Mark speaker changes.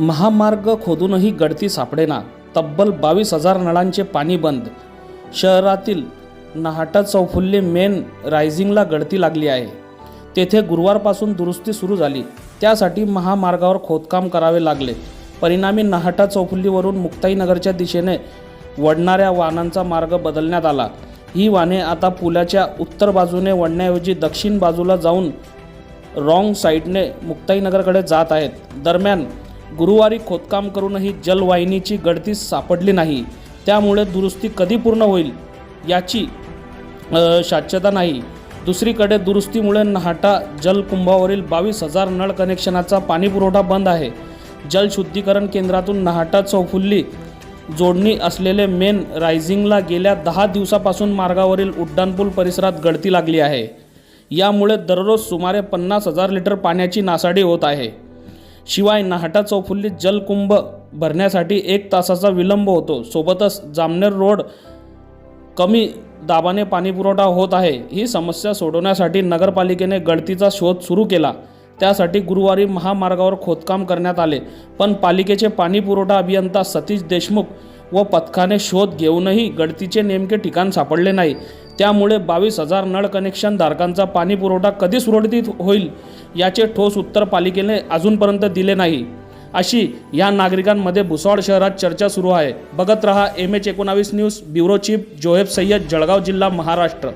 Speaker 1: महामार्ग खोदूनही गळती सापडेना. तब्बल बावीस हजार नळांचे पाणी बंद. शहरातील नाहटा चौफुल्ली मेन रायझिंगला गळती लागली आहे. तेथे गुरुवारपासून दुरुस्ती सुरू झाली. त्यासाठी महामार्गावर खोदकाम करावे लागले. परिणामी नाहटा चौफुल्लीवरून मुक्ताईनगरच्या दिशेने वडणाऱ्या वाहनांचा मार्ग बदलण्यात आला. ही वाहने आता पुलाच्या उत्तर बाजूने वळण्याऐवजी दक्षिण बाजूला जाऊन रॉंग साईडने मुक्ताईनगरकडे जात आहेत. दरम्यान गुरुवारी खोदकाम करूनही जलवाहिनीची गळती सापडली नाही. त्यामुळे दुरुस्ती कधी पूर्ण होईल याची अ, शाश्वता नाही. दुसरीकडे दुरुस्तीमुळे नाहटा जलकुंभावरील बावीस हजार नळ कनेक्शनाचा पाणीपुरवठा बंद आहे. जलशुद्धीकरण केंद्रातून नाहटा चौफुल्ली जोडणी असलेले मेन रायझिंगला गेल्या दहा दिवसापासून मार्गावरील उड्डाणपूल परिसरात गळती लागली आहे. यामुळे दररोज सुमारे पन्नास हजार लिटर पाण्याची नासाडी होत आहे. शिवाय नाहटा चौफुल्लीत जलकुंभ भरण्यासाठी एक तासाचा विलंब होतो. सोबतच जामनेर रोड कमी दाबाने पाणीपुरवठा होत आहे. ही समस्या सोडवण्यासाठी नगरपालिकेने गळतीचा शोध सुरू केला. त्यासाठी गुरुवारी महामार्गावर खोदकाम करण्यात आले. पण पालिकेचे पाणीपुरवठा अभियंता सतीश देशमुख व पथकाने शोध घेऊनही गळतीचे नेमके ठिकाण सापडले नाही. त्यामुळे बावीस हजार नळ कनेक्शन धारकांचा पाणीपुरवठा कधी सुरळीत होईल याचे ठोस उत्तर पालिकेने अजूनपर्यंत दिले नाही. अशी या नागरिकांमध्ये भुसावळ शहरात चर्चा सुरू आहे. बघत रहा एम एच एकोणावीस news bureau chief Zoheb Sayyed Jalgaon जिल्हा महाराष्ट्र.